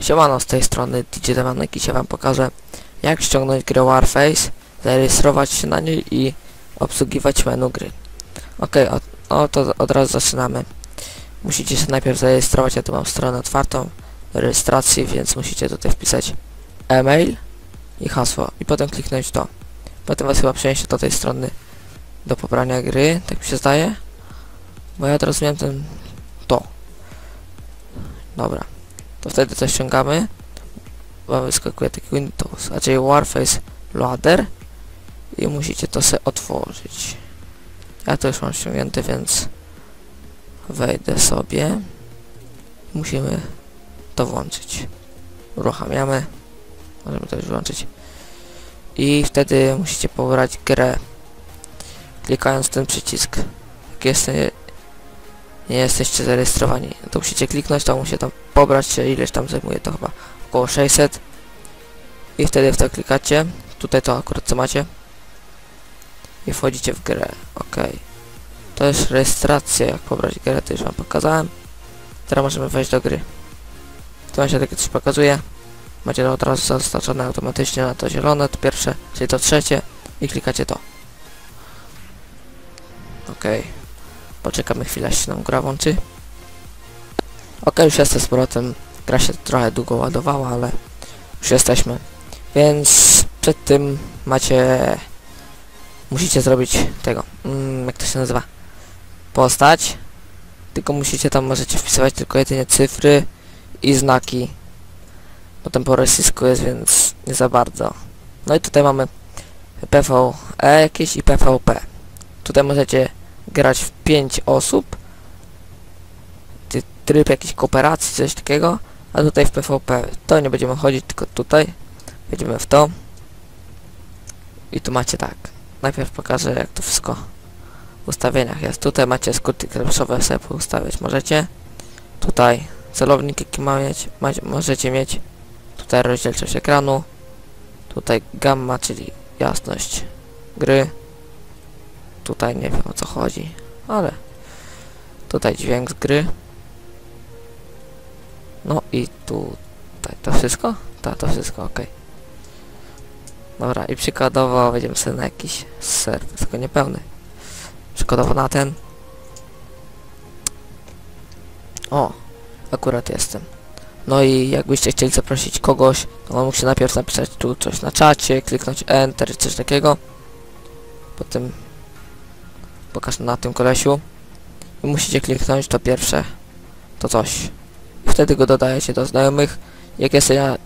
Siemano, z tej strony DJ Demanek i dzisiaj wam pokażę jak ściągnąć grę Warface, zarejestrować się na niej i obsługiwać menu gry. Ok, o, o to od razu zaczynamy. Musicie się najpierw zarejestrować, ja tu mam stronę otwartą rejestracji, więc musicie tutaj wpisać e-mail i hasło i potem kliknąć to. Potem was chyba przeniesie do tej strony do pobrania gry, tak mi się zdaje. Bo ja teraz miałem ten... to. Dobra to wtedy to ściągamy. Wam wyskakuje taki Windows, a czyli Warface Loader i musicie to sobie otworzyć. Ja to już mam ściągnięte, więc wejdę sobie. Musimy to włączyć. Uruchamiamy. Możemy to już włączyć. I wtedy musicie pobrać grę. Klikając ten przycisk. Jak jest nie jesteście zarejestrowani, to musicie kliknąć, to musi tam pobrać się, ileś tam zajmuje to chyba około 600 i wtedy w to klikacie, tutaj to akurat co macie. I wchodzicie w grę, ok to jest rejestracja, jak pobrać grę, to już wam pokazałem. Teraz możemy wejść do gry. Wam się takie coś pokazuje macie to od razu zaznaczone automatycznie na to zielone, to pierwsze, czyli to trzecie i klikacie to ok Poczekamy chwilę, aż się nam gra włączy. Ok, już jestem z powrotem. Gra się trochę długo ładowała, ale już jesteśmy. Więc przed tym macie... Musicie zrobić tego. Mm, jak to się nazywa? Postać. Tylko musicie tam, możecie wpisywać tylko jedynie cyfry i znaki. Potem po rosyjsku jest, więc nie za bardzo. No i tutaj mamy PVE jakieś i PVP. Tutaj możecie grać w 5 osób. Tryb jakiejś kooperacji, coś takiego. A tutaj w PvP to nie będziemy chodzić, tylko tutaj. Wejdziemy w to. I tu macie tak. Najpierw pokażę jak to wszystko w ustawieniach jest. Tutaj macie skróty klawiszowe sobie ustawiać możecie. Tutaj celownik jaki ma mieć, możecie mieć tutaj rozdzielczość ekranu tutaj gamma, czyli jasność gry Tutaj nie wiem o co chodzi, ale tutaj dźwięk z gry. No i tutaj to wszystko? Tak, to wszystko, ok. Dobra, i przykładowo wejdziemy sobie na jakiś serwer, tylko niepełny. Przykładowo na ten. O, akurat jestem. No i jakbyście chcieli zaprosić kogoś, to on musi najpierw napisać tu coś na czacie, kliknąć Enter, coś takiego. Potem pokaż na tym kolesiu. I musicie kliknąć to pierwsze to coś. I wtedy go dodajecie do znajomych. Jak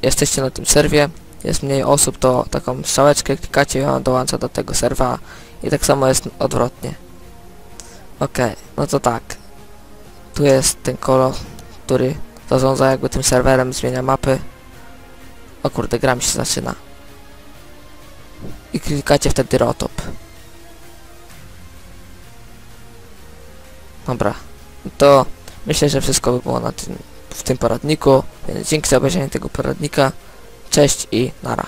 jesteście na tym serwie jest mniej osób to taką strzałeczkę klikacie i on dołącza do tego serwa. I tak samo jest odwrotnie. Ok, no to tak. Tu jest ten kolor który zarządza jakby tym serwerem zmienia mapy. O kurde gra mi się zaczyna. I klikacie wtedy rotop. Dobra, to myślę, że wszystko by było na tym, w tym poradniku, więc dzięki za obejrzenie tego poradnika. Cześć i nara.